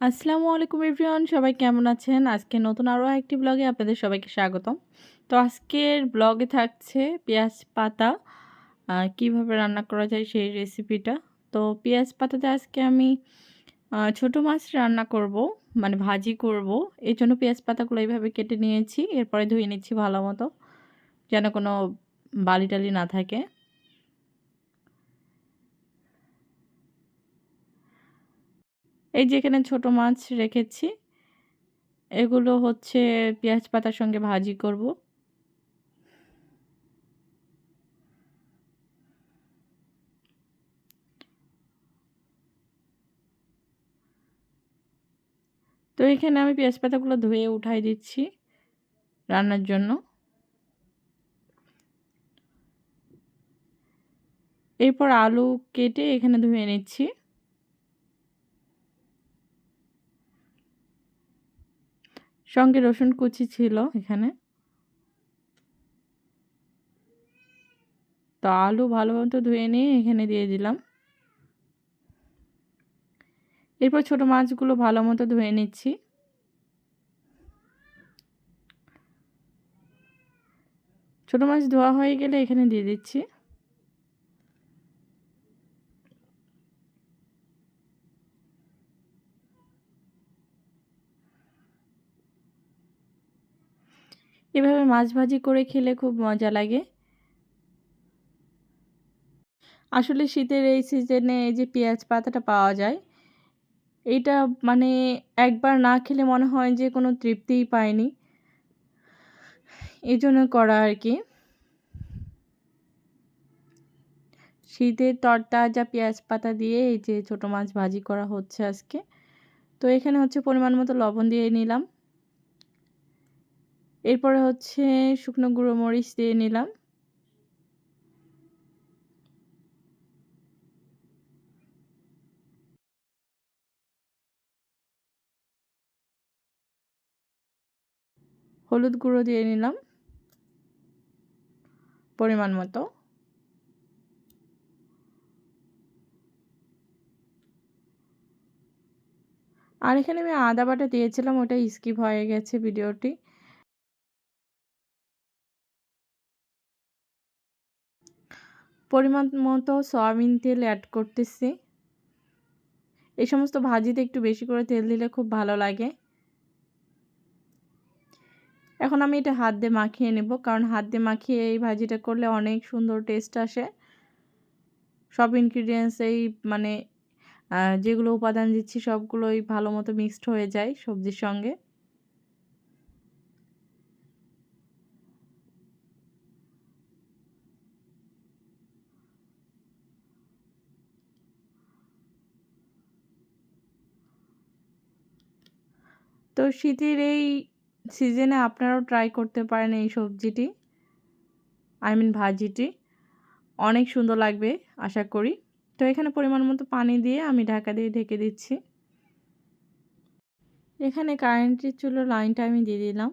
আসসালামু আলাইকুম এভরিওয়ান, সবাই কেমন আছেন? আজকে নতুন আরও একটি ব্লগে আপনাদের সবাইকে স্বাগতম। তো আজকের ব্লগে থাকছে পেঁয়াজ পাতা কীভাবে রান্না করা যায় সেই রেসিপিটা তো পেঁয়াজ পাতাতে আজকে আমি ছোট মাছ রান্না করব মানে ভাজি করব। এই জন্য পেঁয়াজ পাতাগুলো এইভাবে কেটে নিয়েছি, এরপরে ধুয়ে নিচ্ছি ভালো মতো, যেন কোনো বালি টালি না থাকে। এই যে এখানে ছোটো মাছ রেখেছি, এগুলো হচ্ছে পেঁয়াজ পাতার সঙ্গে ভাজি করব। তো এখানে আমি পেঁয়াজ পাতাগুলো ধুয়ে উঠাই দিচ্ছি রান্নার জন্য। এরপর আলু কেটে এখানে ধুয়ে নিচ্ছি। সঙ্গে রসুন কুচি ছিল এখানে। তো আলু ভালো মতো ধুয়ে নিয়ে এখানে দিয়ে দিলাম। এরপর ছোট মাছগুলো ভালো মতো ধুয়ে নিচ্ছি। ছোট মাছ ধোয়া হয়ে গেলে এখানে দিয়ে দিচ্ছি। এভাবে মাছ ভাজি করে খেলে খুব মজা লাগে। আসলে শীতের এই সিজনে এই যে পেঁয়াজ পাতাটা পাওয়া যায়, এইটা মানে একবার না খেলে মনে হয় যে কোনো তৃপ্তিই পায়নি। এই জন্য করা আর কি। শীতের তরতাজা পেঁয়াজ পাতা দিয়ে এই যে ছোটো মাছ ভাজি করা হচ্ছে আজকে। তো এখানে হচ্ছে পরিমাণ মতো লবণ দিয়ে নিলাম। এরপরে হচ্ছে শুকনো গুঁড়ো মরিচ দিয়ে নিলাম। হলুদ গুঁড়ো দিয়ে নিলাম পরিমাণ মতো। আর এখানে আমি আদা বাটা দিয়েছিলাম, ওটা স্কিপ হয়ে গেছে ভিডিওটি। পরিমাণ মতো সয়াবিন তেল অ্যাড করতেছি। এই সমস্ত ভাজিতে একটু বেশি করে তেল দিলে খুব ভালো লাগে। এখন আমি এটা হাত দিয়ে মাখিয়ে নেব, কারণ হাত দিয়ে মাখিয়ে এই ভাজিটা করলে অনেক সুন্দর টেস্ট আসে। সব ইনগ্রিডিয়েন্টস এই মানে যেগুলো উপাদান দিচ্ছি সবগুলোই ভালো মতো মিক্সড হয়ে যায় সবজির সঙ্গে। তো শীতের এই সিজনে আপনারাও ট্রাই করতে পারেন এই সবজিটি। I mean ভাজিটি। অনেক সুন্দর লাগবে, আশা করি। তো এখানে পরিমাণ মতো পানি দিয়ে আমি ঢাকা দিয়ে ঢেকে দিচ্ছি। এখানে কারেন্টের চুলো লাইনটা আমি দিয়ে দিলাম।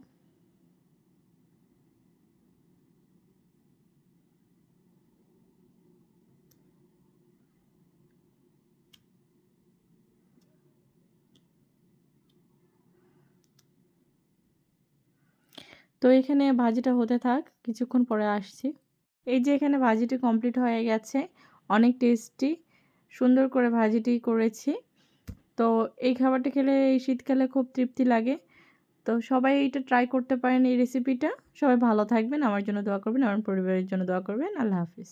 তো এখানে ভাজিটা হতে থাক, কিছুক্ষণ পরে আসছি। এই যে এখানে ভাজিটি কমপ্লিট হয়ে গেছে, অনেক টেস্টি, সুন্দর করে ভাজিটি করেছি। তো এই খাবারটি খেলে এই শীতকালে খুব তৃপ্তি লাগে। তো সবাই এটা ট্রাই করতে পারেন এই রেসিপিটা সবাই ভালো থাকবেন, আমার জন্য দোয়া করবেন, আমার পরিবারের জন্য দোয়া করবেন। আল্লাহ হাফিজ।